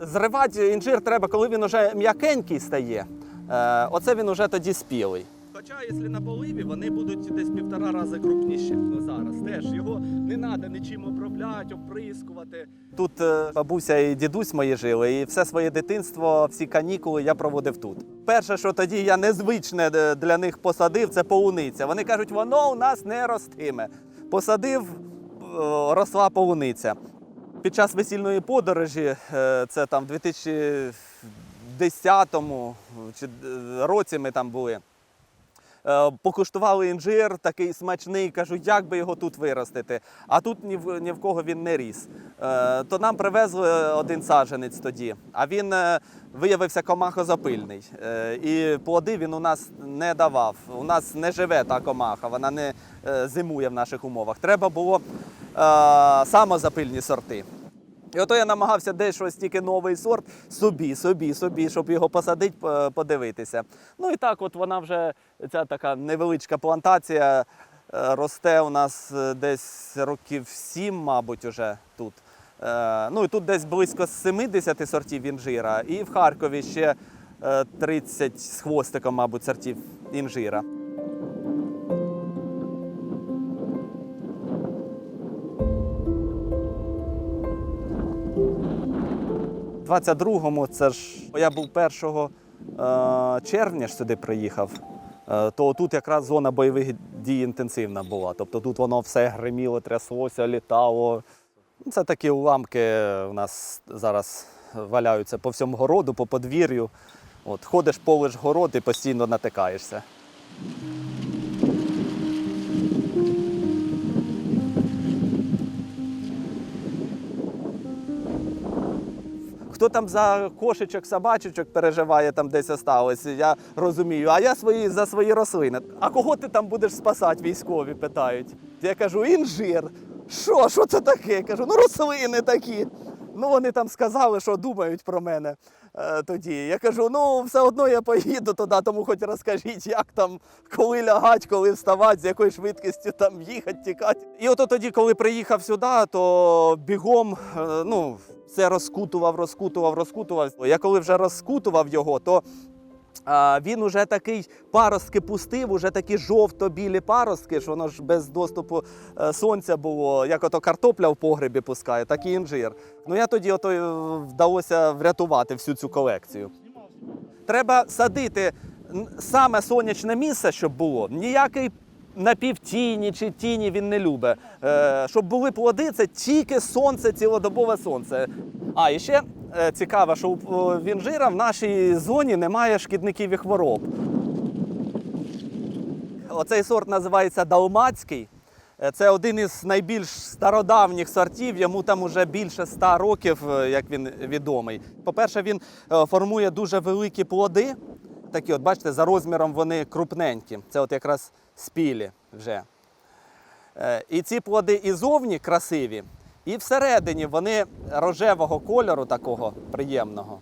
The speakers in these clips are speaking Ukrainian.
Зривати інжир треба, коли він вже м'якенький стає. Е, Оце він уже тоді спілий. Хоча, якщо на поливі, вони будуть десь півтора рази крупніші. Ну зараз теж його не треба нічим обробляти, оприскувати. Тут е, бабуся і дідусь мої жили, і все своє дитинство, всі канікули я проводив тут. Перше, що тоді я незвичне е, для них посадив, це полуниця. Вони кажуть, воно у нас не ростиме. Посадив, росла полуниця. Під час весільної подорожі, е, це там в 2010 е, році ми там були. Е, Покуштували інжир, такий смачний, кажу, як би його тут виростити. А тут ні в, ні в кого він не ріс. То нам привезли один саджанець тоді, а він виявився комахозапильний. І плоди він у нас не давав. У нас не живе та комаха, вона не зимує в наших умовах. Треба було самозапильні сорти. І ото я намагався десь щось тільки новий сорт собі, собі, собі, щоб його посадити, подивитися. Ну і так, от вона вже ця така невеличка плантація е, росте у нас е, десь років сім, мабуть, уже тут. Е, Ну і тут десь близько 70 сортів інжира, і в Харкові ще е, 30 з хвостиком, мабуть, сортів інжира. 22-му, це ж я був 1 е, червня ж сюди приїхав, е, то тут якраз зона бойових дій інтенсивна була. Тобто тут воно все гриміло, тряслося, літало. Це такі уламки у нас зараз валяються по всьому городу, по подвір'ю. От, ходиш, полиш город і постійно натикаєшся. Хто там за кошечок, собачечок переживає, там десь осталось, я розумію. А я свої за свої рослини. А кого ти там будеш спасати, військові питають. Я кажу, інжир. Що? Що це таке? Я кажу, ну рослини такі. Ну вони там сказали, що думають про мене е, тоді. Я кажу, ну все одно я поїду туди, тому хоч розкажіть, як там, коли лягати, коли вставати, з якою швидкістю там їхати, тікати. І от тоді, коли приїхав сюди, то бігом, е, ну, все розкутував, розкутував, розкутував. Я коли вже розкутував його, то він уже такий паростки пустив, уже такі жовто-білі паростки, що воно ж без доступу е, сонця було, як ото картопля в погребі пускає, так і інжир. Ну я тоді ото е, вдалося врятувати всю цю колекцію. Треба садити саме сонячне місце, щоб було. Ніякий напівтіні чи тіні він не любить. Е, щоб були плоди, це тільки сонце, цілодобове сонце. А і ще е, цікаво, що у е, в нашій зоні немає шкідників і хвороб. Оцей сорт називається далмацький. Е, Це один із найбільш стародавніх сортів. Йому там уже більше ста років, е, як він відомий. По-перше, він формує дуже великі плоди. Такі, от бачите, за розміром вони крупненькі. Це от якраз спілі вже. І ці плоди і зовні красиві, і всередині вони рожевого кольору, такого приємного.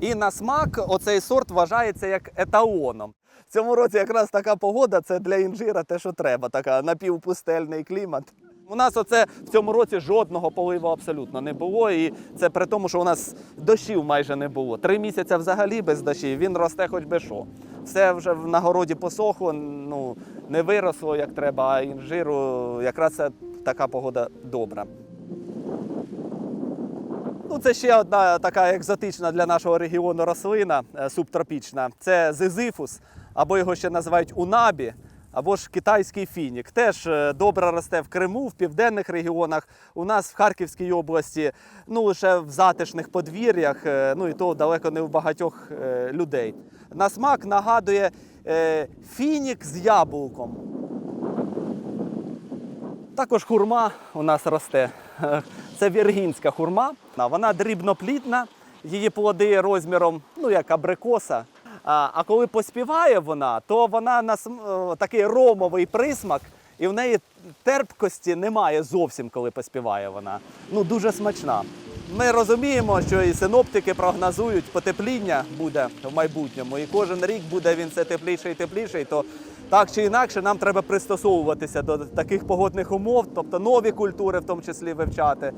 І на смак оцей сорт вважається як еталоном. В цьому році якраз така погода це для інжира те, що треба, така напівпустельний клімат. У нас оце в цьому році жодного поливу абсолютно не було. І це при тому, що у нас дощів майже не було. Три місяці взагалі без дощів, він росте хоч би що. Все вже в- на городі посохло, ну, не виросло як треба, а інжиру якраз це така погода добра. Ну, це ще одна така екзотична для нашого регіону рослина е, субтропічна. Це зизифус, або його ще називають унабі, або ж китайський фінік. Теж е, добре росте в Криму, в південних регіонах. У нас в Харківській області, ну лише в затишних подвір'ях, е, ну і то далеко не у багатьох людей. На смак нагадує фінік з яблуком. Також хурма у нас росте. Це віргінська хурма. Вона дрібноплідна, її плоди розміром, ну як абрикоса. А, коли поспіває вона, то вона на е, такий ромовий присмак, і в неї терпкості немає зовсім, коли поспіває вона. Ну дуже смачна. Ми розуміємо, що і синоптики прогнозують, потепління буде в майбутньому, і кожен рік буде він все тепліше і тепліше. То так чи інакше нам треба пристосовуватися до таких погодних умов, тобто нові культури в тому числі вивчати.